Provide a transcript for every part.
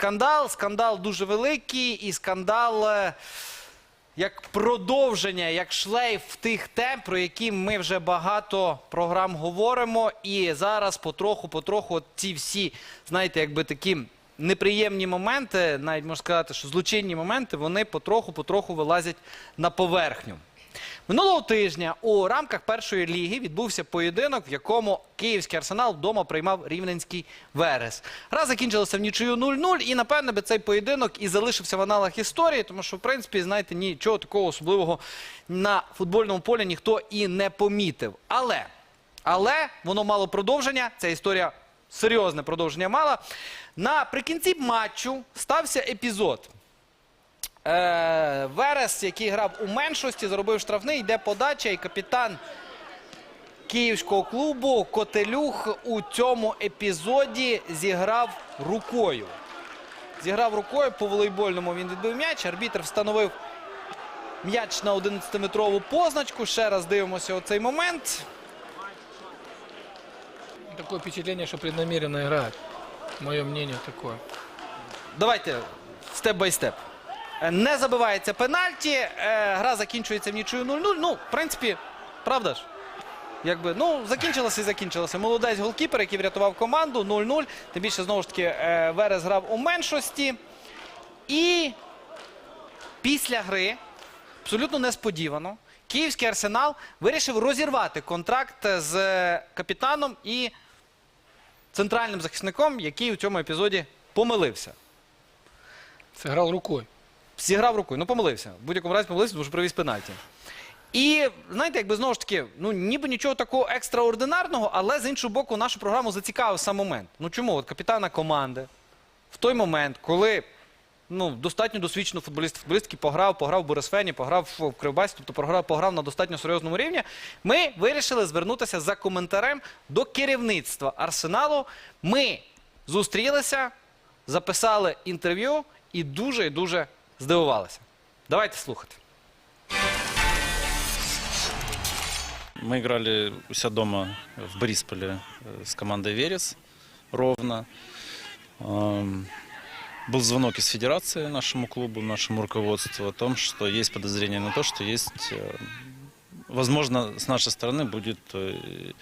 скандал. Скандал дуже великий, і скандал е, як продовження, як шлейф тих тем, про які ми вже багато програм говоримо. І зараз потроху-потроху от ці всі, знаєте, якби такі неприємні моменти, навіть можна сказати, що злочинні моменти, вони потроху-потроху вилазять на поверхню. Минулого тижня у рамках першої ліги відбувся поєдинок, в якому київський арсенал вдома приймав рівненський Верес. Гра закінчилася в нічию 0-0, і напевне би цей поєдинок і залишився в аналах історії, тому що, в принципі, знаєте, нічого такого особливого на футбольному полі ніхто і не помітив. Але, але воно мало продовження. Ця історія серйозне продовження мала. Наприкінці матчу стався епізод. Е, Верес, який грав у меншості, зробив штрафний, йде подача, і капітан київського клубу Котелюх у цьому епізоді зіграв рукою. Зіграв рукою по волейбольному. Він відбив м'яч. Арбітр встановив м'яч на 11-метрову позначку. Ще раз дивимося оцей момент. Такое впечатление, что преднамеренно играет. Мое мнение такое. Давайте степ бай степ. Е, Не забивається пенальті. е, Гра закінчується в нічию 0-0. Ну, в принципі, правда ж? Якби, ну, закінчилося і закінчилося. Молодець голкіпер, який врятував команду 0-0. Тим більше, знову ж таки, е, Верес грав у меншості. І після гри, абсолютно несподівано, київський арсенал вирішив розірвати контракт з капітаном і центральним захисником, який у цьому епізоді помилився. Сыграл рукой. Зіграв рукою, ну помилився. В будь-якому разі помилився, тому що привіз пенальті. І знаєте, якби знову ж таки, ну ніби нічого такого екстраординарного, але з іншого боку, нашу програму зацікавив сам момент. Ну чому? От капітана команди в той момент, коли ну, достатньо досвідчений футболіст, футболіст, який пограв, пограв в Борисфені, пограв в Кривбасі, тобто пограв, пограв на достатньо серйозному рівні, ми вирішили звернутися за коментарем до керівництва Арсеналу. Ми зустрілися, записали інтерв'ю і дуже і дуже здивувалися. Давайте слухати. Мы играли у себя дома в Борисполе э, с командой «Верес» ровно. Эм, Был звонок из федерации нашему клубу, нашему руководству о том, что есть подозрение на то, что есть, э, возможно, с нашей стороны будет э,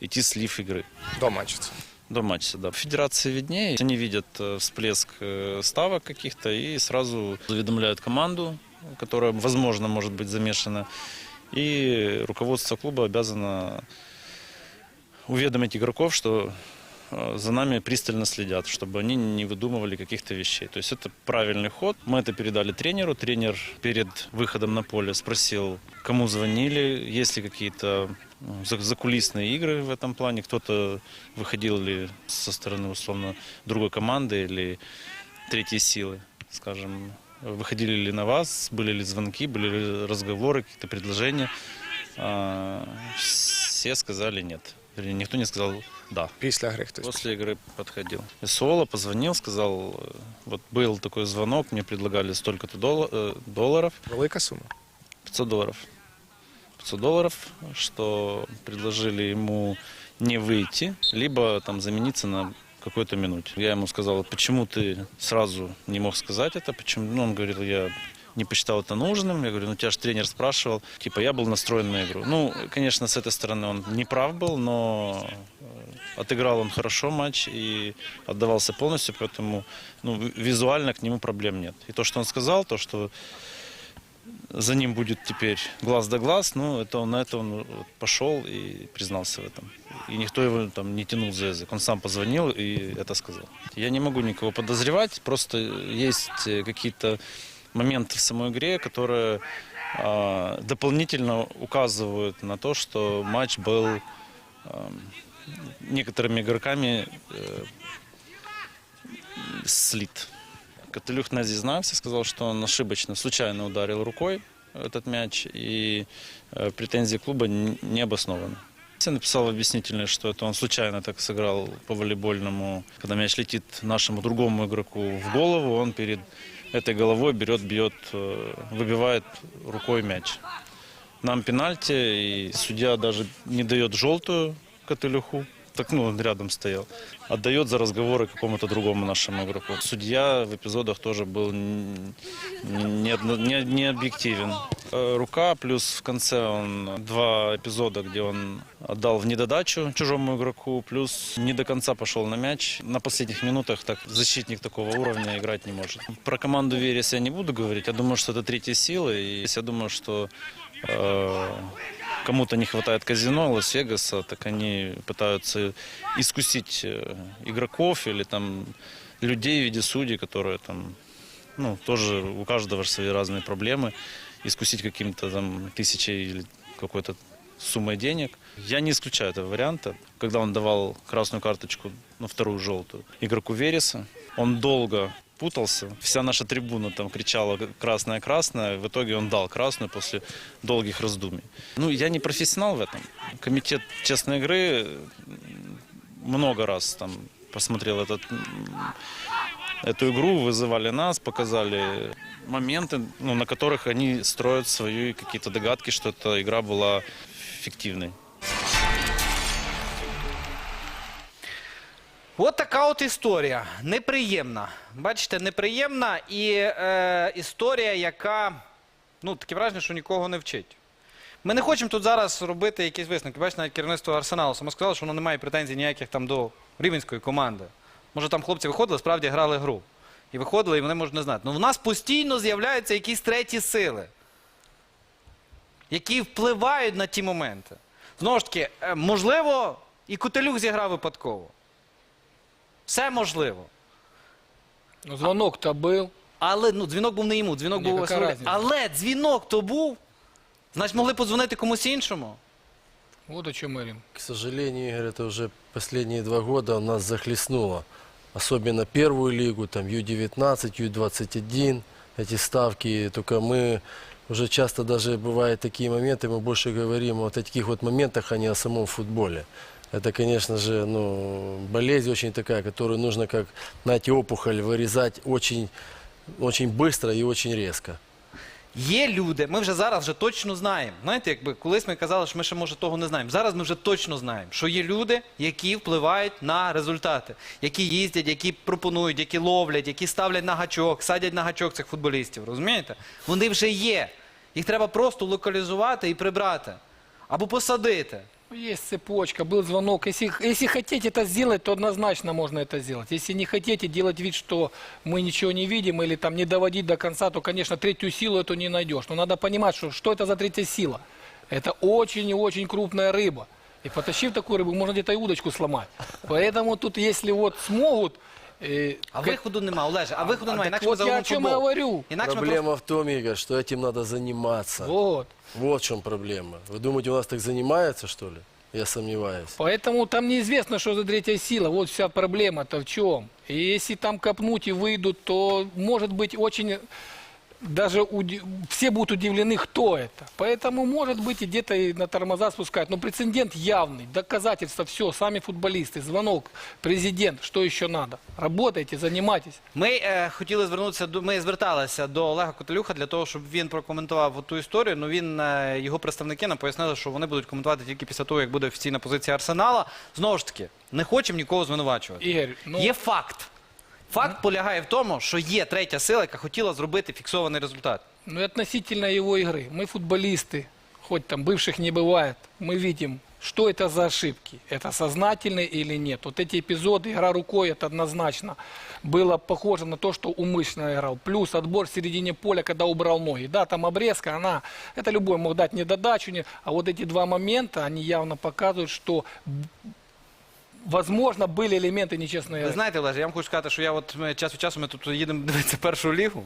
идти слив игры До матчица. до матча. Да. Федерации виднее. Они видят э, всплеск э, ставок каких-то и сразу уведомляют команду, которая, возможно, может быть замешана. И руководство клуба обязано уведомить игроков, что э, за нами пристально следят, чтобы они не выдумывали каких-то вещей. То есть это правильный ход. Мы это передали тренеру. Тренер перед выходом на поле спросил, кому звонили, есть ли какие-то за- закулисные игры в этом плане, кто-то выходил ли со стороны, условно, другой команды или третьей силы, скажем, выходили ли на вас, были ли звонки, были ли разговоры, какие-то предложения. А, Все сказали нет. Вернее, никто не сказал да. Після гри хтось. После игры подходил. Соло позвонил, сказал, э, вот был такой звонок, мне предлагали столько-то долла- э, долларов, Велика сума. 500 долларов. 500 долларов, что предложили ему не выйти, либо там замениться на какой-то минуте. Я ему сказал, почему ты сразу не мог сказать это, почему, ну, он говорил, я не посчитал это нужным. Я говорю, ну тебя же тренер спрашивал. Типа, я был настроен на игру. Ну, конечно, с этой стороны он не прав был, но э, отыграл он хорошо матч и отдавался полностью, поэтому ну, ви- визуально к нему проблем нет. И то, что он сказал, то, что за ним будет теперь глаз да глаз, ну, это он, на это он вот пошел и признался в этом. И никто его там не тянул за язык. Он сам позвонил и это сказал. Я не могу никого подозревать, просто есть э, какие-то моменты в самой игре, которые а, дополнительно указывают на то, что матч был а, некоторыми игроками э, слит. Каталюх не зізнався, сказав, що он ошибочно, случайно ударил рукой этот мяч, и э, претензии клуба не обоснованы. Я написал объяснительное, что это он случайно так сыграл по волейбольному. Когда мяч летит нашему другому игроку в голову, он перед этой головой берет, бьет, э, выбивает рукой мяч. Нам пенальти, и судья даже не дает желтую Каталюху, так ну, он рядом стоял. Отдает за разговоры какому-то другому нашему игроку. Судья в эпизодах тоже был не, не- не объективен. Э, Рука, плюс в конце он два эпизода, где он отдал в недодачу чужому игроку, плюс не до конца пошел на мяч. На последних минутах так защитник такого уровня играть не может. Про команду Верес я не буду говорить. Я думаю, что это третья сила. И я думаю, что э, кому-то не хватает казино Лас-Вегаса, так они пытаются искусить э, игроков или там людей в виде судей, которые там, ну, тоже у каждого же свои разные проблемы, искусить каким-то там тысячей или какой-то суммой денег. Я не исключаю этого варианта. Когда он давал красную карточку, ну, вторую желтую, игроку Вереса, он долго путался. Вся наша трибуна там кричала «красная-красная». В итоге он дал красную после долгих раздумий. Ну, я не профессионал в этом. Комитет честной игры много раз там посмотрел этот, м, эту игру, вызывали нас, показали моменты, ну, на которых они строят свои какие-то догадки, что эта игра была фиктивной. От така от історія. Неприємна. Бачите, неприємна і е, історія, яка ну, таке враження, що нікого не вчить. Ми не хочемо тут зараз робити якісь висновки. Бачите, навіть керівництво Арсеналу саме сказало, що воно не має претензій ніяких там до рівенської команди. Може, там хлопці виходили, справді грали гру. І виходили, і вони можуть не знати. Ну в нас постійно з'являються якісь треті сили, які впливають на ті моменти. Знову ж таки, е, можливо, і Котелюк зіграв випадково. Все можливо. Ну, звонок-то был. Але ну, дзвінок був не йому, дзвінок Ні, був яка Василю. разниця? Але дзвінок то був. Значить, могли подзвонити комусь іншому. Вот о чем говорим. К сожалению, Игорь, это уже последние два года нас захлестнуло. Особенно первую лигу, там Ю-19, Ю-21, эти ставки. Только мы уже часто даже бывают такие моменты, мы больше говорим о таких вот моментах, а не о самом футболе. Это, конечно же, ну, болезнь очень такая, которую нужно, как, знаете, опухоль вырезать очень, очень быстро и очень резко. Є люди, ми вже зараз вже точно знаємо. Знаєте, якби колись ми казали, що ми ще може того не знаємо. Зараз ми вже точно знаємо, що є люди, які впливають на результати, які їздять, які пропонують, які ловлять, які ставлять на гачок, садять на гачок цих футболістів. Розумієте? Вони вже є. Їх треба просто локалізувати і прибрати. Або посадити. Есть цепочка, был звонок. Если, если хотите это сделать, то однозначно можно это сделать. Если не хотите делать вид, что мы ничего не видим или там не доводить до конца, то, конечно, третью силу эту не найдешь. Но надо понимать, что, что это за третья сила. Это очень и очень крупная рыба. И потащив такую рыбу, можно где-то и удочку сломать. Поэтому тут, если вот смогут... э, А как- виходу нема, Олеже, а виходу А немає. так Інакше ми вот я о заводимо чем и футбол. говорю. Інакше ми Проблема в том, Игорь, что этим надо заниматься. Вот. Вот в чем проблема. Вы думаете, у нас так занимается, что ли? Я сомневаюсь. Поэтому там неизвестно, что за третья сила. Вот вся проблема-то в чем. И если там копнуть и выйдут, то может быть очень... Даже уди- все будут удивлены, кто это. Поэтому, может быть, и где-то и на тормоза спускать. Но прецедент явный, доказательства, все, сами футболисты, звонок, президент, что еще надо? Работайте, занимайтесь. Ми е, хотіли звернутися до ми зверталися до Олега Котелюха для того, щоб він прокоментував ту історію. Ну він е, його представники нам пояснили, що вони будуть коментувати тільки після того, як буде офіційна позиція Арсенала. Знову ж таки, не хочемо нікого звинувачувати. Игорь, ну, Є факт. Факт полягає в тому, що є третя сила, яка хотіла зробити фіксований результат. Ну и относительно его игры. Мы футболисты, хоть там бывших не бывает, мы видим, что это за ошибки. Это сознательные или нет. Вот эти эпизоды, игра рукой, это однозначно было похоже на то, что умышленно играл. Плюс отбор в середине поля, когда убрал ноги. Да, там обрезка, она, это любой мог дать недодачу. не- А вот эти два момента, они явно показывают, что возможно были элементы нечестной Ви игры. знаєте, Олеже, я вам хочу сказати, що я от ми час від часу ми тут їдемо дивитися першу лігу.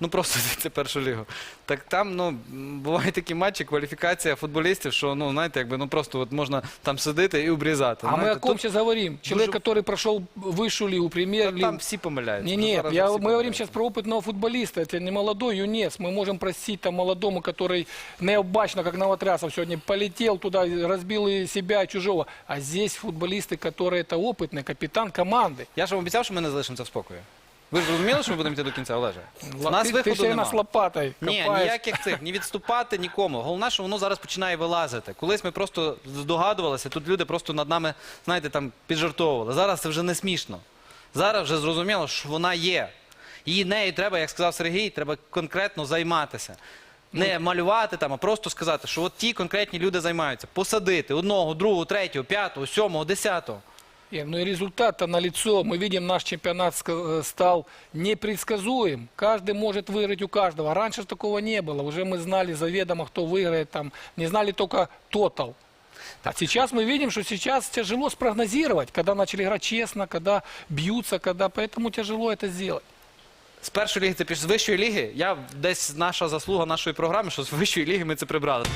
Ну просто дивитися першу лігу. Так там ну м, бувають такі матчі, кваліфікація футболістів, що ну знаєте, якби ну просто от можна там сидіти і обрізати. А мы Знаєте, о ком тут- сейчас говорим? Человек, который прошел высшую лигу, премьер-лигу. Там всі помиляються. Не, Ну, нет, зараз я, всі мы говорим помиляються. сейчас про опытного футболиста. Это не молодой юнец. Мы можем простить там молодому, который необачно, как Новотрясов сегодня, полетел туда, разбил и себя, и чужого. А здесь футболисты, которые это опытный капитан команды. Я ж вам обіцяв, що ми не залишимося в спокої. Ви ж зрозуміли, що ми будемо йти до кінця, Олеже? У нас виходу все нема. нас лопатой Ні, копаешь. ніяких цих, ні відступати нікому. Головне, що воно зараз починає вилазити. Колись ми просто здогадувалися, тут люди просто над нами, знаєте, там піджартовували. Зараз це вже не смішно. Зараз вже зрозуміло, що вона є. Її нею треба, як сказав Сергій, треба конкретно займатися. Не малювати там, а просто сказати, що от ті конкретні люди займаються. Посадити одного, другого, третього, п'ятого, сьомого, десятого. Ир, ну и результат-то налицо. Мы видим, наш чемпионат ска- э, стал непредсказуем. Каждый может выиграть у каждого. Раньше ж такого не было. Уже мы знали заведомо, кто выиграет. Там, не знали только тотал. А сейчас мы видим, что сейчас тяжело спрогнозировать, когда начали играть честно, когда бьются, когда... Поэтому тяжело это сделать. З першої ліги це піш з вищої ліги. Я десь наша заслуга нашої програми, що з вищої ліги ми це прибрали.